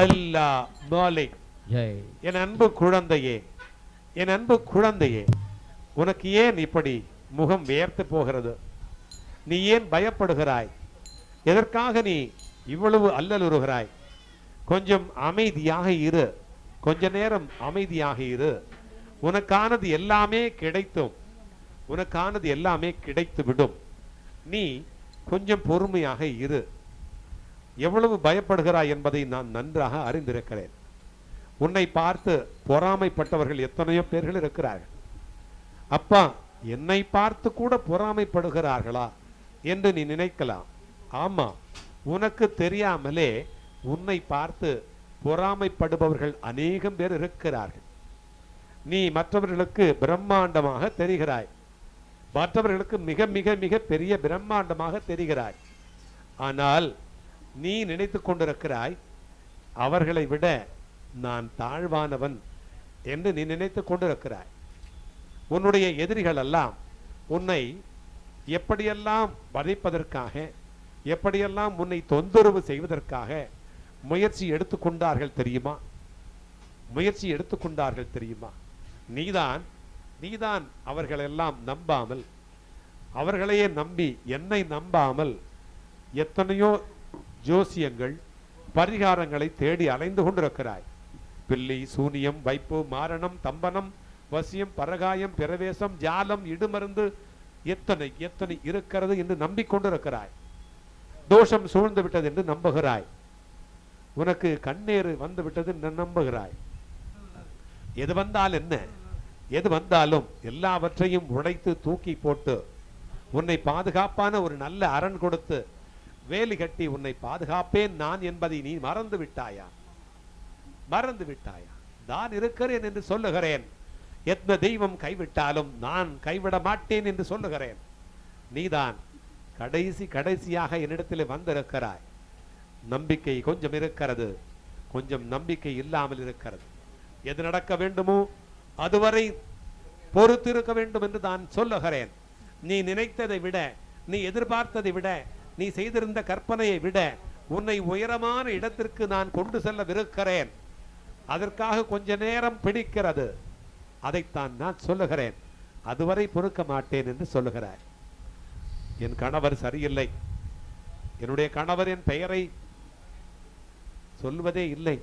அல்லா மாலிக் என் அன்பு குழந்தையே என் அன்பு குழந்தையே உனக்கு ஏன் இப்படி முகம் வியர்த்து போகிறது? நீ ஏன் பயப்படுகிறாய்? எதற்காக நீ இவ்வளவு அல்லலுறுகிறாய்? கொஞ்சம் அமைதியாக இரு. கொஞ்ச நேரம் அமைதியாக இரு. உனக்கானது எல்லாமே கிடைத்தும் உனக்கானது எல்லாமே கிடைத்து விடும் நீ கொஞ்சம் பொறுமையாக இரு. எவ்வளவு பயப்படுகிறாய் என்பதை நான் நன்றாக அறிந்திருக்கிறேன். உன்னை பார்த்து பொறாமைப்பட்டவர்கள் எத்தனையோ பேர்கள் இருக்கிறார்கள். அப்பா என்னை பார்த்து கூட பொறாமைப்படுகிறார்களா என்று நீ நினைக்கலாம். ஆமா உனக்கு தெரியாமலே உன்னை பார்த்து பொறாமைப்படுபவர்கள் அநேகம் பேர் இருக்கிறார்கள். நீ மற்றவர்களுக்கு பிரம்மாண்டமாக தெரிகிறாய். மற்றவர்களுக்கு மிக மிக மிக பெரிய பிரம்மாண்டமாக தெரிகிறாய். ஆனால் நீ நினைத்துக் கொண்டிருக்கிறாய் அவர்களை விட நான் தாழ்வானவன் என்று நீ நினைத்துக் கொண்டிருக்கிறாய். உன்னுடைய எதிரிகள் எல்லாம் உன்னை எப்படியெல்லாம் வதைப்பதற்காக எப்படியெல்லாம் உன்னை தொந்தரவு செய்வதற்காக முயற்சி எடுத்துக்கொண்டார்கள் தெரியுமா? முயற்சி எடுத்துக்கொண்டார்கள் தெரியுமா? நீதான் நீதான் அவர்களெல்லாம் நம்பாமல் அவர்களையே நம்பி என்னை நம்பாமல் எத்தனையோ ஜோசியங்கள் பரிகாரங்களை தேடி அலைந்து கொண்டிருக்கிறாய். பில்லி சூனியம் வைப்பு மாரணம் தம்பனம் வசியம் பரகாயம் பிரவேசம் ஜாலம் இடுமருந்து எத்தனை எத்தனை இருக்கிறது என்று நம்பிக்கொண்டிருக்கிறாய். தோஷம் சூழ்ந்து விட்டது என்று நம்புகிறாய். உனக்கு கண்ணீர் வந்து விட்டது என்று நம்புகிறாய். எது வந்தால் என்ன? எது வந்தாலும் எல்லாவற்றையும் உடைத்து தூக்கி போட்டு உன்னை பாதுகாப்பான ஒரு நல்ல அரண் கொடுத்து வேலி கட்டி உன்னை பாதுகாப்பேன் நான் என்பதை நீ மறந்து விட்டாயா? மறந்து விட்டாயா? நான் இருக்கிறேன் என்று சொல்லுகிறேன். எந்த தெய்வம் கைவிட்டாலும் நான் கைவிட மாட்டேன் என்று சொல்லுகிறேன். நீதான் கடைசி கடைசியாக என்னிடத்தில் வந்திருக்கிறாய். நம்பிக்கை கொஞ்சம் இருக்கிறது. கொஞ்சம் நம்பிக்கை இல்லாமல் இருக்கிறது. எது நடக்க வேண்டுமோ அதுவரை பொறுத்திருக்க வேண்டும் என்று நான் சொல்லுகிறேன். நீ நினைத்ததை விட நீ எதிர்பார்த்ததை விட நீ செய்திருந்த கற்பனையை விட உன்னை உயரமான இடத்திற்கு நான் கொண்டு செல்லவிருக்கிறேன். அதற்காக கொஞ்ச நேரம் பிடிக்கிறது. அதைத்தான் நான் சொல்லுகிறேன். அதுவரை பொறுக்க மாட்டேன் என்று சொல்லுகிறார் என் கணவர் சரியில்லை. என்னுடைய கணவர் என் பெயரை சொல்வதே இல்லை.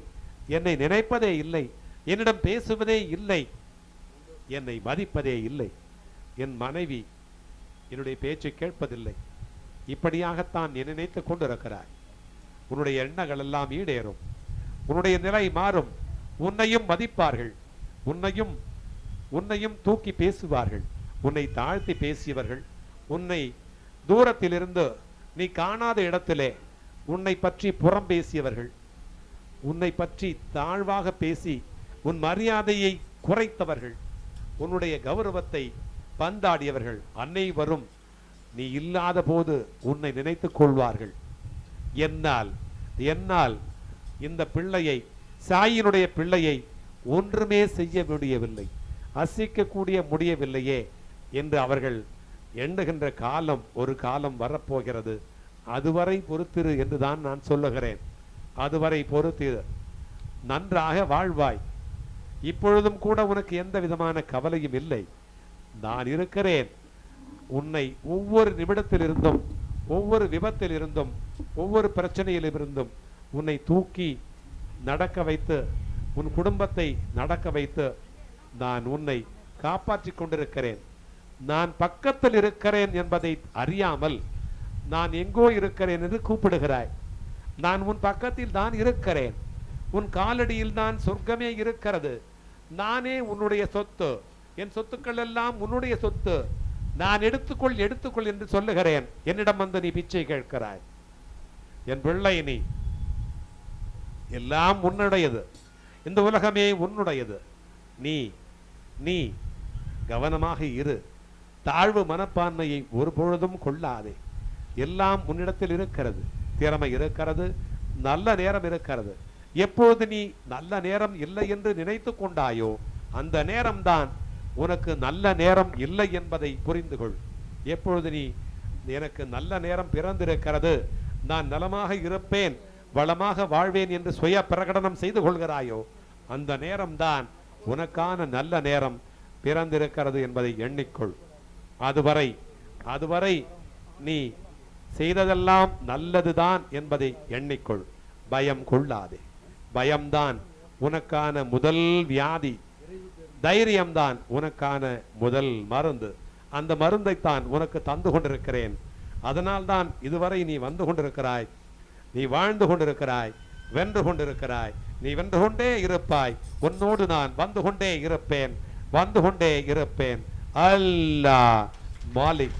என்னை நினைப்பதே இல்லை. என்னிடம் பேசுவதே இல்லை. என்னை மதிப்பதே இல்லை. என் மனைவி என்னுடைய பேச்சை கேட்பதில்லை. இப்படியாகத்தான் நீ நினைத்துக் கொண்டிருக்கிறாய். உன்னுடைய எண்ணங்கள் எல்லாம் ஈடேறும். உன்னுடைய நிலை மாறும். உன்னையும் மதிப்பார்கள். உன்னையும் உன்னையும் தூக்கி பேசுவார்கள். உன்னை தாழ்த்தி பேசியவர்கள். உன்னை தூரத்திலிருந்து நீ காணாத இடத்திலே உன்னை பற்றி புறம் பேசியவர்கள். உன்னை பற்றி தாழ்வாக பேசி உன் மரியாதையை குறைத்தவர்கள். உன்னுடைய கௌரவத்தை பந்தாடியவர்கள். அன்னை வரும் நீ இல்லாத போது உன்னை நினைத்துக் கொள்வார்கள். என்னால் என்னால் இந்த பிள்ளையை சாயினுடைய பிள்ளையை ஒன்றுமே செய்ய முடியவில்லை. அசைக்கக்கூடிய முடியவில்லையே என்று அவர்கள் எண்ணுகின்ற காலம் ஒரு காலம் வரப்போகிறது. அதுவரை பொறுத்திரு என்றுதான் நான் சொல்லுகிறேன். அதுவரை பொறுத்திரு நன்றாக வாழ்வாய். இப்பொழுதும் கூட உனக்கு எந்த விதமான கவலையும் இல்லை. நான் இருக்கிறேன். உன்னை ஒவ்வொரு நிமிடத்தில் இருந்தும் ஒவ்வொரு விபத்தில் இருந்தும் ஒவ்வொரு பிரச்சனையிலும் இருந்தும் உன்னை தூக்கி நடக்க வைத்து உன் குடும்பத்தை நடக்க வைத்து நான் உன்னை காப்பாற்றிக் கொண்டிருக்கிறேன். நான் பக்கத்தில் இருக்கிறேன் என்பதை அறியாமல் நான் எங்கோ இருக்கிறேன் என்று கூப்பிடுகிறாய். நான் உன் பக்கத்தில் தான் இருக்கிறேன். உன் காலடியில் தான் சொர்க்கமே இருக்கிறது. நானே உன்னுடைய சொத்து. என் சொத்துக்கள் எல்லாம் உன்னுடைய சொத்து. நான் எடுத்துக்கொள் எடுத்துக்கொள் என்று சொல்லுகிறேன். என்னிடம் வந்து நீ பிச்சை கேட்கிறாய். என் பிள்ளை நீ. எல்லாம் உன்னுடையது. இந்த உலகமே உன்னுடையது. நீ நீ கவனமாக இரு. தாழ்வு மனப்பான்மையை ஒரு பொழுதும் கொள்ளாதே. எல்லாம் உன்னிடத்தில் இருக்கிறது. திறமை இருக்கிறது. நல்ல நேரம் இருக்கிறது. எப்பொழுது நீ நல்ல நேரம் இல்லை என்று நினைத்து கொண்டாயோ அந்த நேரம்தான் உனக்கு நல்ல நேரம் இல்லை என்பதை புரிந்து கொள் எப்பொழுது நீ எனக்கு நல்ல நேரம் பிறந்திருக்கிறது நான் நலமாக இருப்பேன் வளமாக வாழ்வேன் என்று சுய பிரகடனம் செய்து கொள்கிறாயோ அந்த நேரம்தான் உனக்கான நல்ல நேரம் பிறந்திருக்கிறது என்பதை எண்ணிக்கொள். அதுவரை அதுவரை நீ செய்ததெல்லாம் நல்லதுதான் என்பதை எண்ணிக்கொள். பயம் கொள்ளாதே. பயம்தான் உனக்கான முதல் வியாதி. தைரியம்தான் உனக்கான முதல் மருந்து. அந்த மருந்தை தான் உனக்கு தந்து கொண்டிருக்கிறேன். அதனால்தான் இதுவரை நீ வந்து கொண்டிருக்கிறாய். நீ வாழ்ந்து கொண்டிருக்கிறாய். வென்று கொண்டிருக்கிறாய். நீ வென்று கொண்டே இருப்பாய். உன்னோடு நான் வந்து கொண்டே இருப்பேன். வந்து கொண்டே இருப்பேன். அல்லாஹ் மாலிக்.